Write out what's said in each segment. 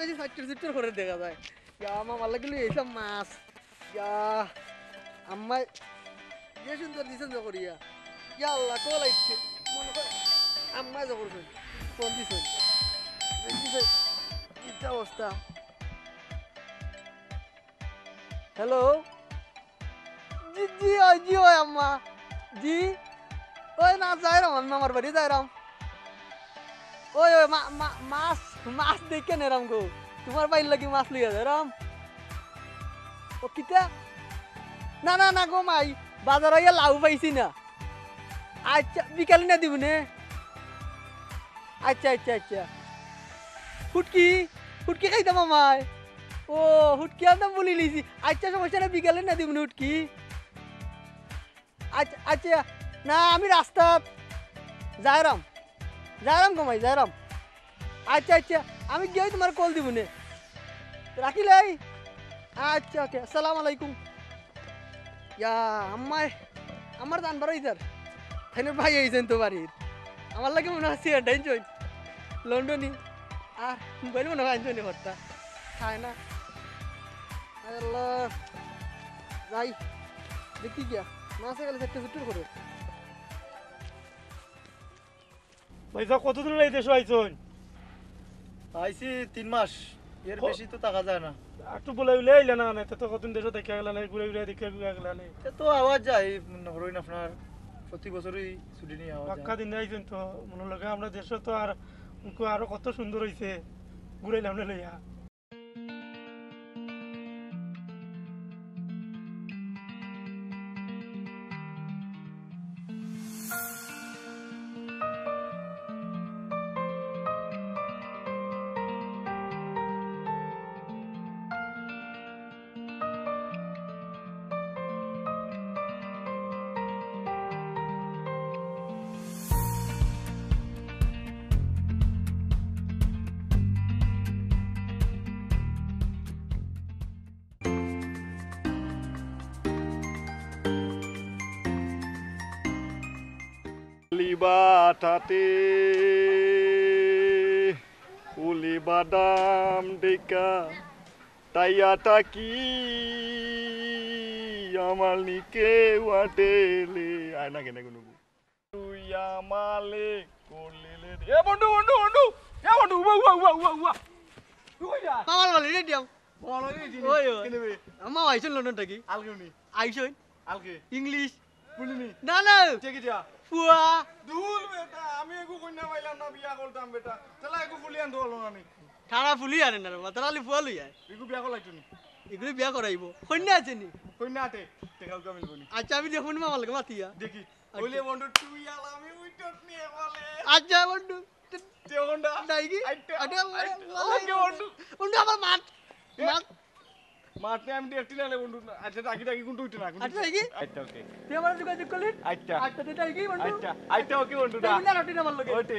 বেশি সাইটর সিটর করে দেখা যায়। ইয়া এইসব মাছ। ইয়া সুন্দর দিছেন ইয়া। আল্লাহ কল আইছে মনে দিছেন কি অবস্থা? হ্যালো? জি জি, ওই জি, ওই, আম্মা। জি? ওই, না, যাইরাম, আমি আমার বাড়ি যাইরাম। ওই ওই মা- মা- মাছ মাছ দেখে নেরাম গো তোমার বাইর লাগি মাছ লিয়া যাইরাম ও কিতা না না না গো মাই বাজার আইয়া লাউ পাইছি না আচ্ছা বিকালে না দিব নে আচ্ছা আচ্ছা আচ্ছা ফুটকি ফুটকি খাইতাম আমায় ও হুটকি একদম বলি লিছি আচ্ছা সমস্যা না বিকালে না দিব হুটকি আচ্ছা আচ্ছা না আমি রাস্তা যাইরাম যাইরাম কমাই যাইরাম আচ্ছা আচ্ছা আমি গিয়ে তোমার কল দিব নে। রাখিলাই আচ্ছা ওকে, আসসালামু আলাইকুম। ইয়া আম্মায় আমার জানবার ইধার থাইনের ভাই আইছেন তো বাড়ির। আমার লাগে মনে হচ্ছে টেনশন লন্ডনই আর মোবাইল মনে হয় আনছনি ঘরটা। খায় না। যাই, দেখি গিয়া। মাসে গেলে চারটে ছুট্টুর করে ভাই কতদিন এই দেশে আইছন আইছি তিন মাস। এর বেশি তো টাকা যায় না। একটু বলে উলে আইলে না না তো কতদিন দেশে দেখে গেল না ঘুরে ঘুরে দেখে গেল না। তো আওয়াজ যায় হরইন আপনার প্রতি বছরই ছুটি নিয়ে আওয়াজ পাক্কা দিন আইছেন তো মনে লাগে আমরা দেশে তো আর আরও কত সুন্দর হইছে ঘুরাইলাম না লইয়া। লিবাটাতে উলি বাদাম ডেকা তাইয়াটা কি আমার নিকে ওয়াটেলে আয় না কেন কোনো তুই আমালে করলে এ বন্ধু বন্ধু বন্ধু এ বন্ধু উবা উবা উবা উবা উবা আমার বলে রেডি আম ওই ওই কেনেবে আমা আইছেন লন্ডন থাকি আলগেউনি আইছেন আলগে ইংলিশ বুঝলিনি না না ঠিক আছে ফুয়া। দুল বেটা আমি এগু কন্যা পাইলাম না বিয়া করতাম বেটা। চলা এগু ফুলিয়ান দোল না নি ঠাড়া ফুলি আনে না মাতালি ফুয়া লই আয়। এগু বিয়া করলাইতো নি এগুলো বিয়া করাইব কন্যা আছে নি? কন্যা আতে টেকাও কামিল বনি আচ্ছা আমি দেখুন মামা লাগে মাতিয়া দেখি। ওইলে বন্ধু তুই আলা আমি উইটত নিয়ে বলে আচ্ছা বন্ধু। তেও গন্ডা নাই কি? আইটা, আটা আগে বন্ধু। বন্ধু আমার মাত। মাত। মাঠে আমি দেখতে নালে বন্ধু আচ্ছা ডাকি ডাকি কোনটা উঠে না আচ্ছা নাই কি আচ্ছা ওকে তুই আমার যোগাযোগ করলি আচ্ছা আচ্ছা তুই তাই কি বন্ধু আচ্ছা আচ্ছা ওকে বন্ধু তুই দা না রটি না আমার লগে ওটে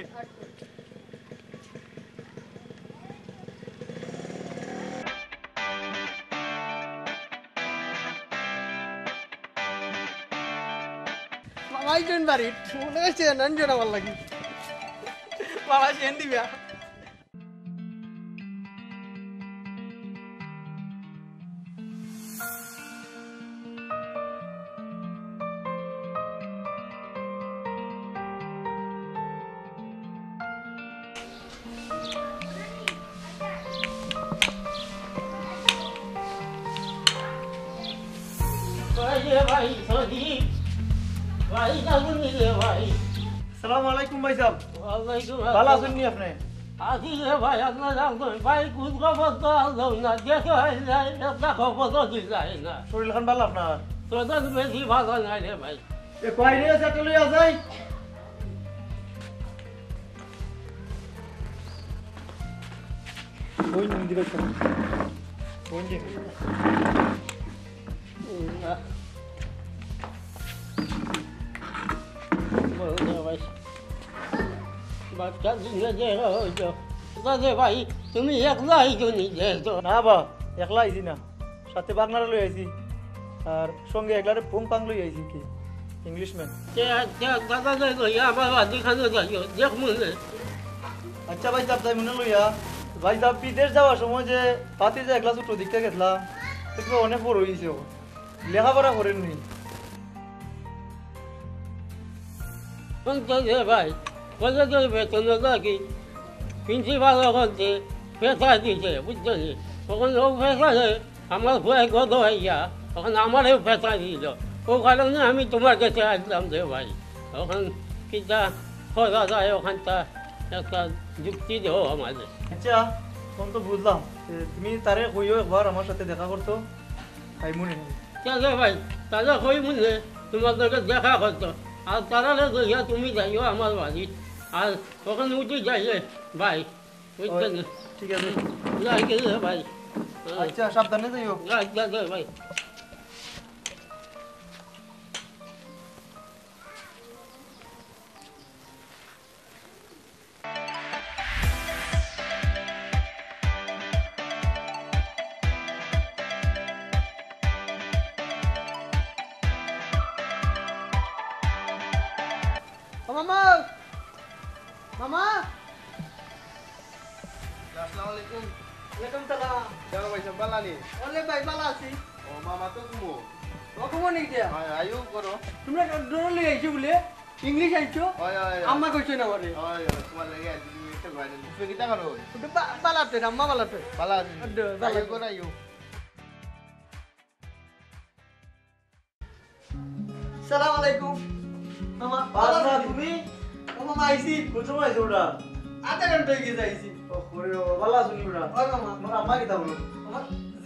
মামাই জন বাড়ি মনে হচ্ছে নন জন আমার লাগি মামা সেন দিবা সালাম আলাইকুম ভাই সাহেব। ভালো আছেন নি আপনি? শরীর খান ভালো আপনার? এ বাইরে আছে, একটা লইয়া যাই। ওই নিন্দি ভাই ওই নিন্দি ভাই তুমি একলাই জনি যেহেতু না বা একলা আইছি না সাথে বাগনারা লই আইছি আর সঙ্গে একলারে পুং পাং লই আইছি কি ইংলিশ ম্যান আচ্ছা ভাই চাপ যাই মনে লইয়া ভাই সাহেব বিদেশ যাওয়ার সময় যে পাতি যে একলা ছোট দিকটা গেছিলাম অনেক বড় হয়েছে। লেখাপড়া করেননি ভাই কলেজের বেতনে নাকি প্রিন্সিপাল ওখানে পেশা দিছে বুঝলি তখন ও পেশালে আমার ভয় গদ হইয়া তখন আমারও পেশা দিল। ও কারণে আমি তোমার কাছে আসলাম যে ভাই তখন কিটা করা যায় ওখানটা একটা যুক্তি দেও আমাদের। আচ্ছা তখন তো বুঝলাম তুমি তারে কইও একবার আমার সাথে দেখা করতো তাই মনে নেই। তাহলে ভাই তাহলে কই মনে তোমাদেরকে দেখা করতো আর তারা গিয়া তুমি যাইও আমার বাড়ি আর তখন উঠে যাইলে ভাই বুঝছেন ঠিক আছে। যাই গেলে ভাই আচ্ছা সাবধানে যাইও। যাই যাই ভাই। ও মামা মামা আসসালামু আলাইকুম ওয়ালাইকুম সালাম কেন ভাই সব বালানি ওলে ভাই ভালো আছি ও মামা তো কুমো ও খবর নেই দিয়া হয় আয়ু করো তোমরা ডোর লই আইছো বলে ইংলিশ আইছো হয় হয় আম্মা কইছো না বলে হয় তোমার লাগে আজ তুমি একটা বাইরে তুমি কিটা করো ওটা বালাতে আম্মা বালাতে বালা আড্ডা, বালা। আয়ু করো আয়ু সালাম আলাইকুম মামা ভালো বাবা তুমি? মামা আইছি কোন সময় আইছো ওটা। আধা ঘণ্টা হয়ে গেছে আইছি ও করে ভালো ওটা। ওই মামা। আমার আম্মা কিতা বলো?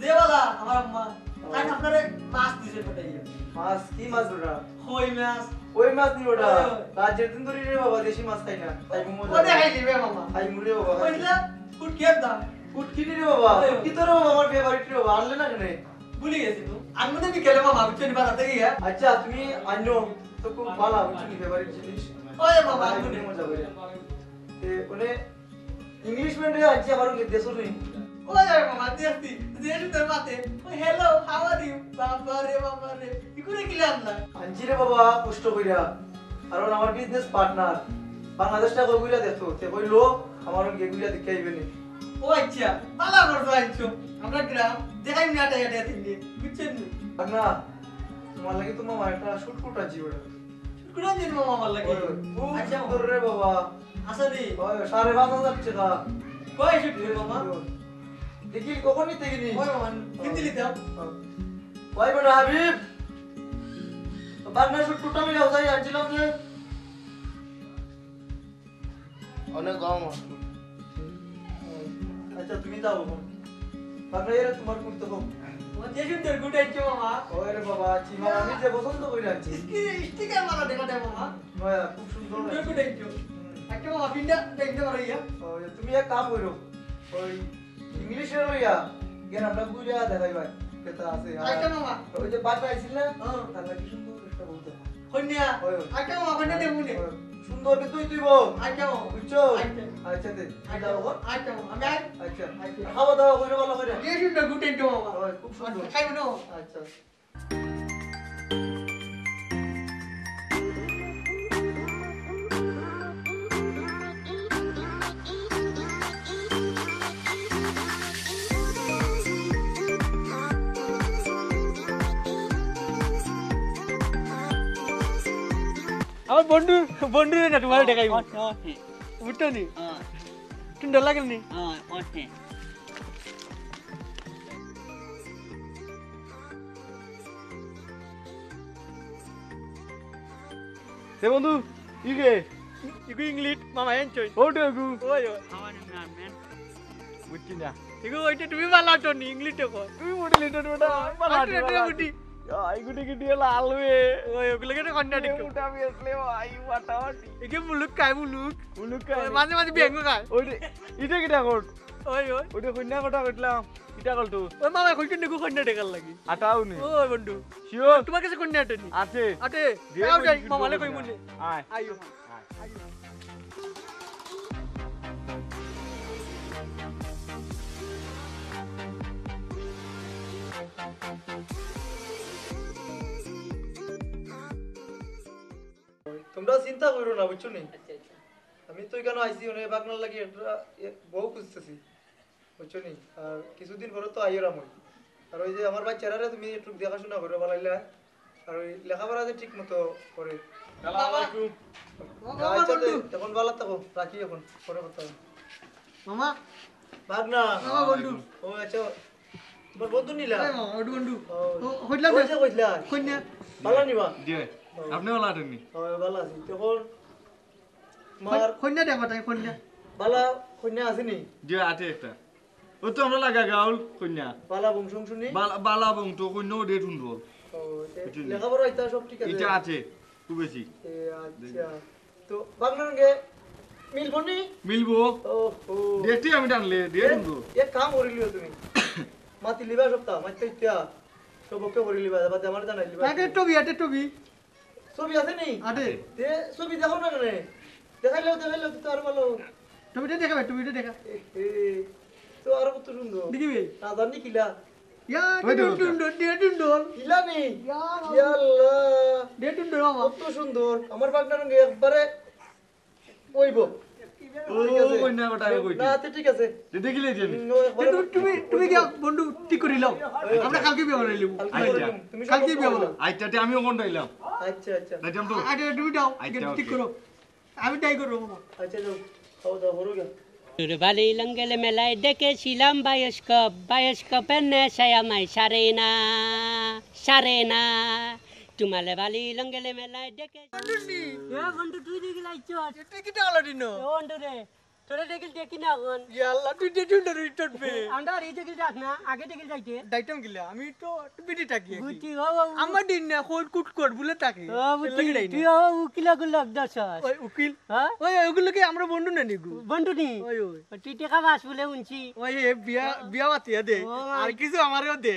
যে বালা আমার আম্মা। আজ আপনারে মাছ দিছে পাঠাইয়া মাছ? কি মাছ ওটা? কই মাছ। ওই মাছ নি ওটা। রাজ্যের দিন ধরে রে বাবা দেশি মাছ খাই না। তাই মোমো ওটা খাই দিবে মামা। খাই মুরে বাবা কইলা ফুট কেপ দাম রে বাবা ওই, ওই। উটকি তো রে বাবা আমার ফেভারিট রে বাবা। আনলে না কেনে? ভুলে গেছি তো। আমি মনে বিকেলে মামা বুঝছেন বাড়াতে গিয়া। আচ্ছা তুমি আনো। তো খুব ভালো ফেভারিট জিনিস? মামা আমার আমি মজা করে। তে ওনে ইংলিশ মিডিয়ামে আনছি আমার দেশও নেই ওই মামা দেখতি দেখি তোর মাতে ওই হ্যালো হাউ আর ইউ বাবা রে বাবা রে কি বাবা কষ্ট কইরা। কারণ আমার বিজনেস পার্টনার বাংলাদেশটা কই কইরা দেখতো তে কইলো আমার গে কইরা দেখে ও আচ্ছা পালা করছ আইছো। আমরা গ্রাম দেখাই না এটা তিন দিন বুঝছেন না? তোমার লাগি তো মামা একটা শুট কোট আছে কোন দিন মামা আমার লাগে। আচ্ছা সুন্দর রে বাবা। আসলে ওই সাড়ে পাঁচ হাজার টাকা। কই শুট মামা দেখি কখন নিতে গিনি ওই মামা হাবিব? বাংলা শুট কোটটা আমি যাই আনছিলাম যে। অনেক গরম আচ্ছা তুমি যাও এখন বাংলা তোমার করতে হোক। যে সুন্দর মামা ওই বাবা চিমা আমি যে পছন্দ আনছি ইসকি স্টিকার মারা দেখা দেয় মামা খুব সুন্দর মামা দেখতে পারো ইয়া তুমি এক কাম করো ওই ইংলিশের লইয়া জ্ঞান আমরা বুঝা দেখাই ভাই কেতা আছে আচ্ছা মামা ওই যে বাদ না হ্যাঁ। তার সুন্দর একটা বলতে কন্যা মামা কন্যা দেবো সুন্দর কে তুই তুই বল। মামা বুঝছ? আচ্ছা। দে আচ্ছা। খাওয়া দাওয়া করে ভালো করে খুব সুন্দর। খাইব না। আচ্ছা। আমার বন্ধু বন্ধু না তোমার দেখাইব বুঝছ নি তুমি ডর লাগে নি? হে বন্ধু ইগে ইগু ইংলিশ মামা এনচই। ওটে গু ওই ওই। বুঝছি না। ইগু ওইটা তুমি ভালো আছো নি ইংলিশ তো কর তুই মোটে লিটার বেটা আচ্ছা, এটা বুটি। মুলুক খায় মুলুক উলুক ওই মাঝে মাঝে ব্যাঙ্গ খায়। ইটা কিটা কর ওই ওই। ওইটা কন্যা কথা কইলাম কিটা করতু ওই মামা কইছো নিকু কন্যা দেখার লাগি। আটাও নি ওই বন্ধু। শিওর তোমার কাছে কন্যা আটেনি? আছে। আটে। যাও যাই মামালে কই না। মনে আয়। আইও। তোমরা চিন্তা করো না বুঝছ নি? আমি তো এখানে আইছি মানে বাগনার লাগি বউ খুঁজতেছি বুঝছ নি? আর কিছুদিন পরে তো আইও রাম আর ওই যে আমার বাচ্চারা তুমি একটু দেখাশোনা করে বলাইলা। আর ওই লেখাপড়া যে ঠিক মতো করে। আচ্ছা এখন ভালো থাকো রাখি এখন পরে কথা মামা। ভাগ না ও আচ্ছা। তোমার বন্ধু নিলা? এই মামা ওডু বন্ধু ও, হইলাম কইলা কন্যা ভালো নিবা? দিয়ে। আপনি ভালো আছেননি ও, ভালো আছি তখন মার কন্যা দেখো তাই কন্যা বালা কন্যা আসেনি দিয়ে আছে একটা। ও তো আমরা লাগা গাউল কন্যা বালা বংশ শুনি বালা বালা বং তো কন্যা ডে সুন্দর ও, তে লেখাপড়া এটা সব ঠিক আছে? এটা আছে খুব বেশি এ, আচ্ছা। তো গে মিলবনি মিলবো। ও ও আমি টানলে সুন্দর এক কাম করিলিও তুমি। মাতি লিবা সপ্তাহ মাতি ইত্যা সবকে করি লিবা বাদে আমার জানাই লিবা। তাকে টবি আটে টবি। ছবি আছে নি? আটে তে ছবি দেখো না কেন দেখাইলেও দেখাইলেও তো আর ভালো টবিটা দেখাবে টবিটা দেখা। তো আর কত সুন্দর দেখিবি? না জানি কিলা? ইয়া ওই ডে দেখো। টুন্ডল ডে টুন্ডল কিলা নি? ইয়া আল্লাহ ডে টুন্ডল মামা কত সুন্দর আমার বাগনার রঙে একবারে ওইব আমিও কোন ডাইলাম আচ্ছা আচ্ছা। তুমি দাও আচ্ছা, ঠিক করো। আমি তাই করব আচ্ছা যাও। খাওয়া দাওয়া করো গা লঙ্গেলে মেলায় ডেকেছিলাম বায়স্কপ। বায়স্কপের নেশায় আমায় সারে না সারে না। তোমালে বালি লঙ্গেলে মেলায় ডেকে বন্ধু তুই দেখি লাইছ এটা কি বন্ধু রে তোরা দেখিল দেখি না এখন ইয়াল্লা তুই রিটবে আমরা এই যাক না আগে দেখিল যাইতে দাইতাম গিলা আমি তো টাকি ও আমার দিন না কোন কুট কর বলে টাকি ও তুই ও উকিলা গুলো ওই উকিল হ্যাঁ ওই ওগুলোকে আমরা বন্ধু না নিগু বন্ধু নি ওই ওই তুই টেকা বাস বলে শুনছি ওই বিয়া বিয়া মাতিয়া দে আর কিছু আমারও দে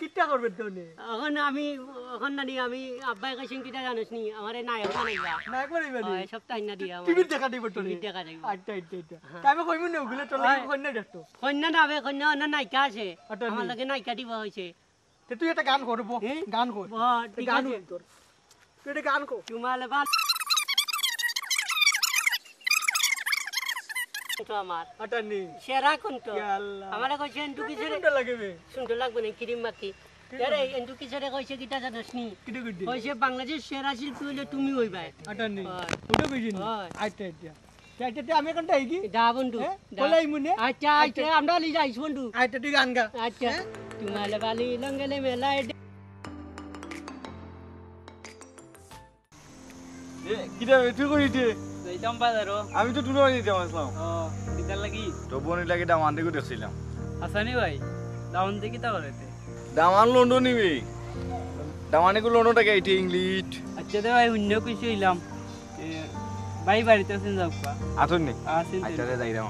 না না দেবে না হয়ে হয় না নে আচ্ছা আচ্ছা কিটা না না করবে তো এখন আমি এখন না আমি আব্বাই কাছে কিটা জানিস নি? আমারে নায়ক বানাইবা। না একবার ইবানি হয় সপ্তাহ না দিয়া টিভি দেখা দিব তো টিভি দেখা যাইব আচ্ছা আচ্ছা আচ্ছা। আমি কইব না ওগুলো লাগে খন্না দেখতো কন্যা না হবে কন্যা অন্য নায়িকা আছে। আটা আমার নি। লাগে নায়িকা দিব হয়েছে তে তুই একটা গান করব হ্যাঁ? গান কর। গান কর। তুই একটা গান কর। তোমালে ভালো তো আমার। আটা নে সেরা কোনটো ইয়াল্লা আমার কইছে সুন্দর লাগে লাগবে? না ক্রিম মাখি আরে এন্টু কিছু কইছে কিটা জানিস নি কিটা কিটা কইছে বাংলাদেশ সেরা শিল্পী হইলে তুমি হইবা। আটা নে হয়। ওটা কইছিস নি? হয়। আচ্ছা আচ্ছা আচ্ছা আমি কোনটা আইকি যা বন্ধু হ্যাঁ? বলাই মুনে? আচ্ছা আচ্ছা আমরা লি যাইছ বন্ধু। আচ্ছা তুই গান গা। আচ্ছা। তোমালে বালি লঙ্গলে মেলায় কিটা তুই কইতে যাইতাম বাজারও আমি তো টুনো নিতে আসলাম। ও কিতার লাগি? তো বনি লাগে দিকে দেখছিলাম। আসানি ভাই দাউন দেখি তা করতে দামান লন্ডন নিবি। দামানে গো লন্ডন টাকা ইংলিশ। আচ্ছা দে ভাই অন্য কিছু হইলাম। এ, ভাই বাড়িতে আছেন যাও আতন নি আসেন। আচ্ছা যাই দাম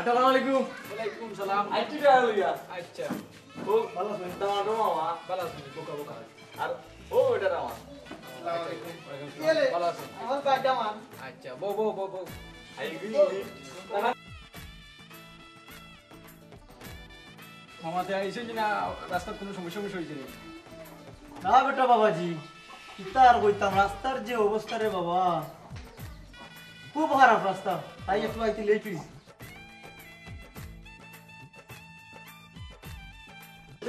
আসসালামু আলাইকুম ওয়ালাইকুম সালাম আইটি রে লইয়া আচ্ছা ও ভালো আছেন দাও দাও মামা ভালো আছেন বোকা বোকা আর ও এটা রামা ভালো আছেন আমার বাইটা মান আচ্ছা বো বো বো বো আই গই মামাতে আইছে কিনা রাস্তার কোনো সমস্যা সমস্যা হয়েছে না বেটা বাবাজি কিতা আর কইতাম রাস্তার যে অবস্থা রে বাবা খুব খারাপ রাস্তা তাই একটু আইতে লেট হইছে